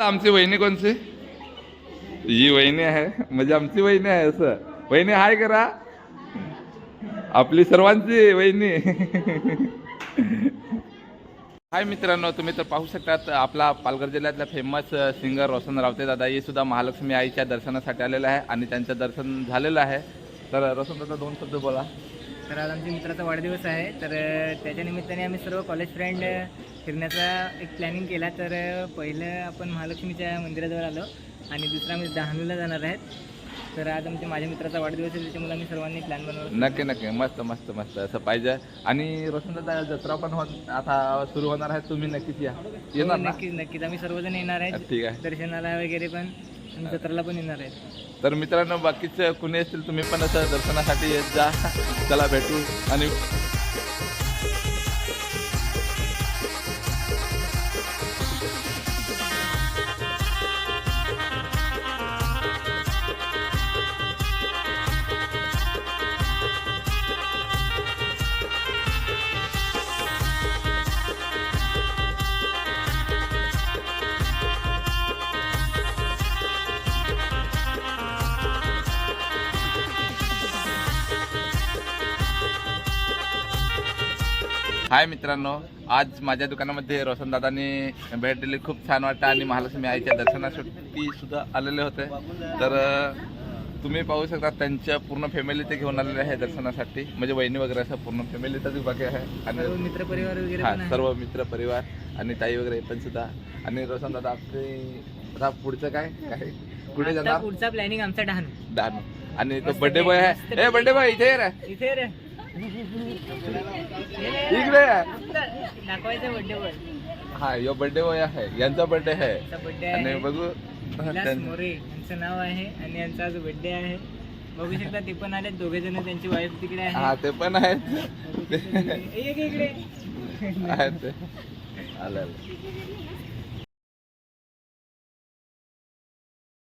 आमची वहिनी कोणची? ही वहिनी आहे. म्हणजे आमची वहिनी आहे असं. वहिनी हाय करा. आपली सर्वांची वहिनी. हाय मित्रांनो तुम्ही तर पाहू शकतात आपला पालघर जिल्ह्यातला फेमस सिंगर रोशन रावते दादा. हे सुद्धा महालक्ष्मी आईच्या दर्शनासाठी आलेलं आहे आणि त्यांचं दर्शन झालेलं आहे. तर रोशन दादा दोन शब्द बोला. तर आज आमच्या मित्राचा वाढदिवस आहे. तर त्याच्या निमित्ताने आम्ही सर्व कॉलेज फ्रेंड फिरण्याचा एक प्लॅनिंग केला तर पहिलं आपण महालक्ष्मीच्या मंदिराजवळ आलो आणि दुसरं आम्ही डहाणूला जाणार आहेत. तर आज आमच्या माझ्या मित्राचा वाढदिवस आहे त्याच्यामुळे आम्ही सर्वांनी प्लॅन बनवला. नक्की नक्की. मस्त मस्त मस्त. असं पाहिजे. आणि रोशन दादा जत्रा पण हो आता सुरू होणार आहे. तुम्ही नक्कीच या. येणार ना? नक्कीच नक्कीच. आम्ही सर्वजण येणार आहेत. ठीक आहे. दर्शनाला वगैरे पण आणि जत्राला पण येणार आहेत. तर मित्रांनो बाकीचं कुणी असतील तुम्ही पण असं दर्शनासाठी येत जा. चला भेटू. आणि हाय मित्रांनो आज माझ्या दुकानामध्ये रोशन दादांनी भेट दिली. खूप छान वाटतं आणि महालक्ष्मी आईच्या दर्शनासाठी सुद्धा आलेले होते. तर तुम्ही पाहू शकता त्यांच्या पूर्ण फॅमिली ते घेऊन आलेले आहे दर्शनासाठी. म्हणजे वहिनी वगैरे असं पूर्ण फॅमिलीचाच बाकी आहे. आणि मित्रपरिवार वगैरे हा पण आहे. सर्व मित्र परिवार आणि ताई वगैरे पण सुद्धा. आणि रोशन दादा आपले आता पुढचं काय? काय? कुठे जाणार? पुढचा प्लॅनिंग आमचा डहाणू. डहाणू. आणि तो बर्थडे बॉय आहे ए बर्थडे बॉय इथे रे. इथे रे. इकडे. हा यो बर्थडे बॉय आहे. यांचा बर्थडे आहे. आणि आहे. बघू. मोरे यांचं नाव आहे आणि यांचा आज बड्डे आहे. बघू शकता ते पण आले दोघे जण त्यांची वाईफ तिकडे हा आहे ते पण आहेत. ये इकडे. आहेत आलं.